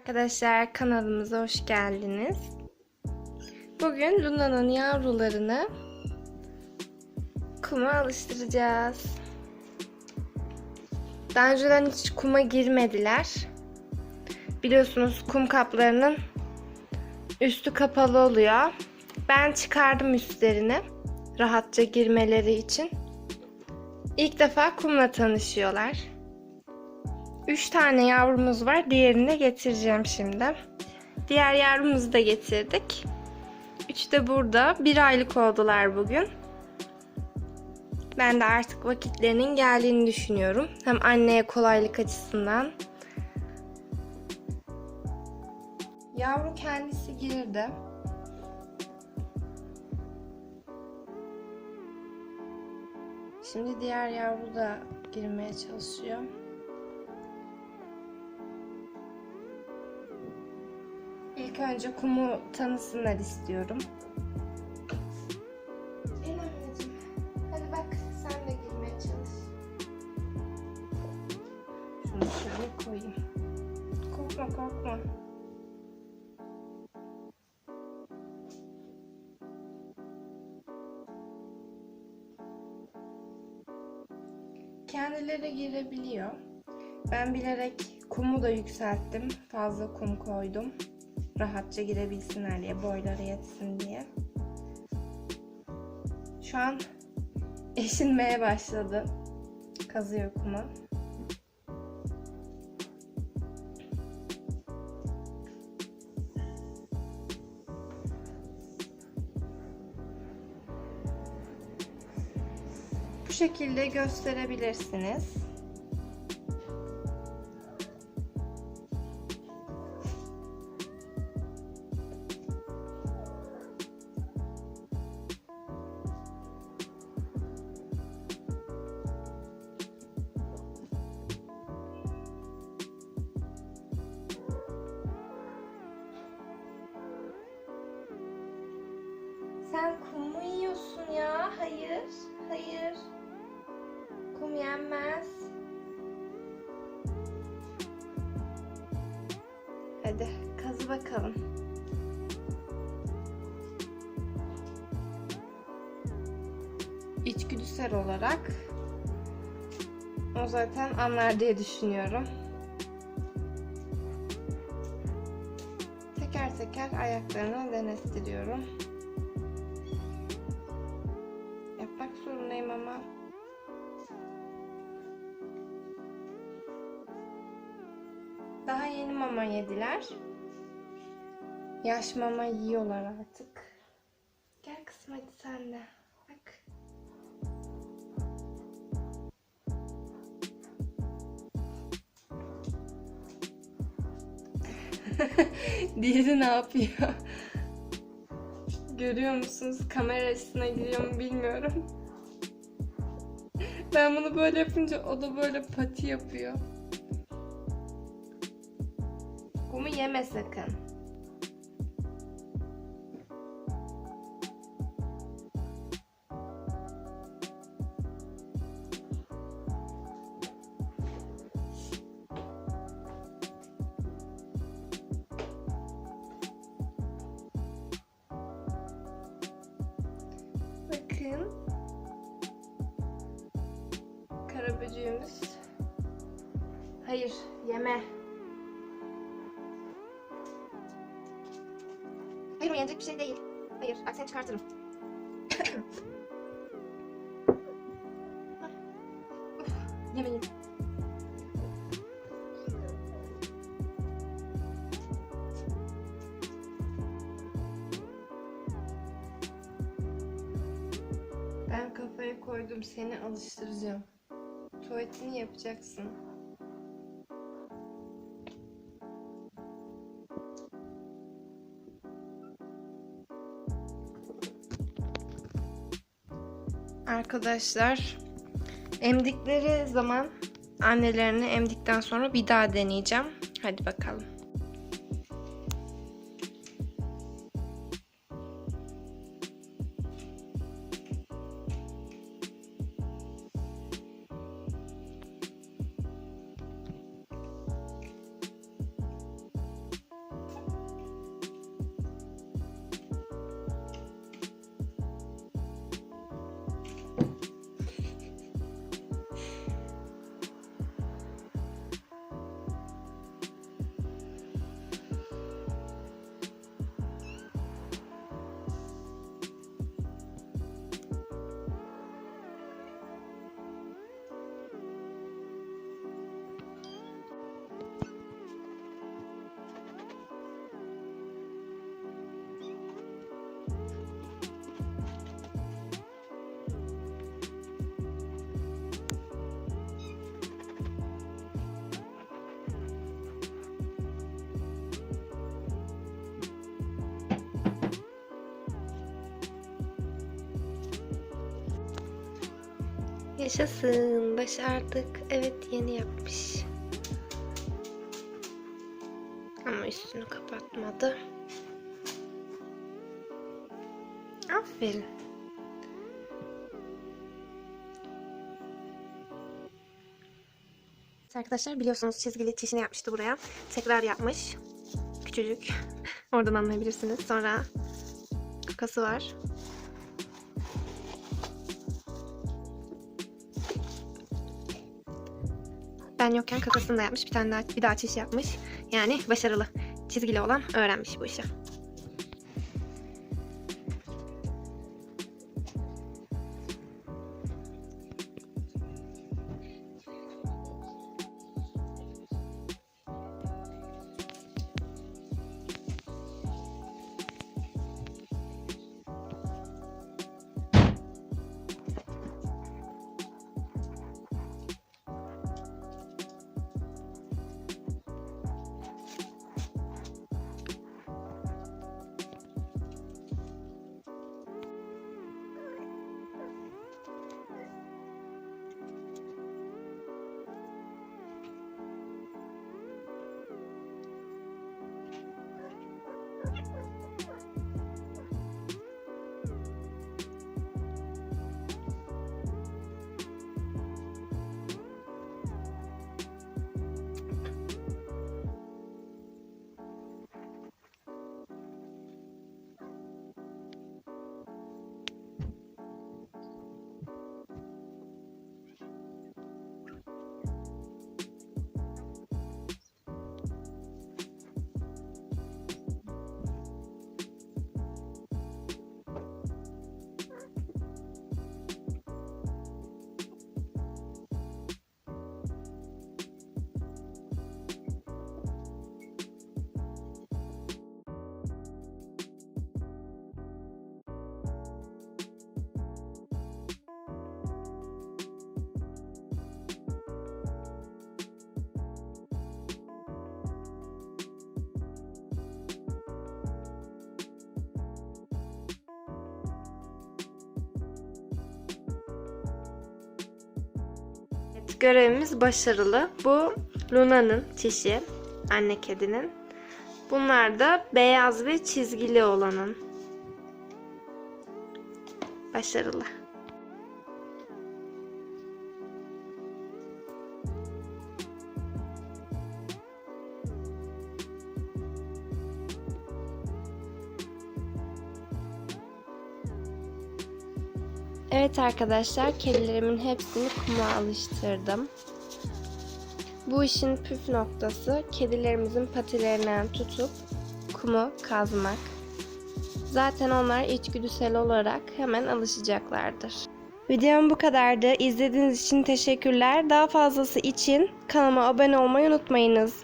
Arkadaşlar kanalımıza hoş geldiniz. Bugün Luna'nın yavrularını kuma alıştıracağız. Daha önceden hiç kuma girmediler. Biliyorsunuz kum kaplarının üstü kapalı oluyor. Ben çıkardım üstlerini rahatça girmeleri için. İlk defa kumla tanışıyorlar. Üç tane yavrumuz var. Diğerini de getireceğim şimdi. Diğer yavrumuzu da getirdik. Üç de burada. Bir aylık oldular bugün. Ben de artık vakitlerinin geldiğini düşünüyorum. Hem anneye kolaylık açısından. Yavru kendisi girdi. Şimdi diğer yavru da girmeye çalışıyor. İlk önce kumu tanısınlar istiyorum. Anneciğim. Hadi bak sen de girmeye çalış. Şunu şöyle koyayım. Korkma korkma. Kendileri girebiliyor. Ben bilerek kumu da yükselttim. Fazla kum koydum. Rahatça girebilsinler diye, boyları yetsin diye. Şu an eşinmeye başladı. Kazıyor kumu. Bu şekilde gösterebilirsiniz. Sen kum mu yiyorsun ya? Hayır, hayır. Kum yenmez. Hadi kazı bakalım. İçgüdüsel olarak o zaten anlar diye düşünüyorum. Teker teker ayaklarını denettiriyorum. Daha yeni mama yediler. Yaş mama yiyorlar artık. Gel kızım hadi sen de. Bak. Diğeri ne yapıyor? Görüyor musunuz? Kamera üstüne giriyor mu bilmiyorum. Ben bunu böyle yapınca o da böyle pati yapıyor. Yeme sakın. Bakın. Karaböcüğümüz. Hayır, yeme. Hayır, o yenecek bir şey değil. Hayır, bak seni çıkartırım. Uf, Yemeyin. Ben kafaya koydum seni alıştıracağım. Tuvaletini yapacaksın. Arkadaşlar emdikleri zaman annelerini emdikten sonra bir daha deneyeceğim. Hadi bakalım. Yaşasın, başardık. Evet, yeni yapmış. Ama üstünü kapatmadı. Aferin. Arkadaşlar biliyorsunuz çizgili çişini yapmıştı buraya. Tekrar yapmış. Küçücük. Oradan anlayabilirsiniz. Sonra kakası var. Ben yokken kakasını da yapmış. Bir tane daha bir daha çiş yapmış. Yani başarılı. Çizgili olan öğrenmiş bu işi. Görevimiz başarılı. Bu Luna'nın çişi, anne kedinin. Bunlar da beyaz ve çizgili olanın. Başarılı. Evet arkadaşlar, kedilerimin hepsini kuma alıştırdım. Bu işin püf noktası kedilerimizin patilerinden tutup kumu kazmak. Zaten onlar içgüdüsel olarak hemen alışacaklardır. Videom bu kadardı. İzlediğiniz için teşekkürler. Daha fazlası için kanalıma abone olmayı unutmayınız.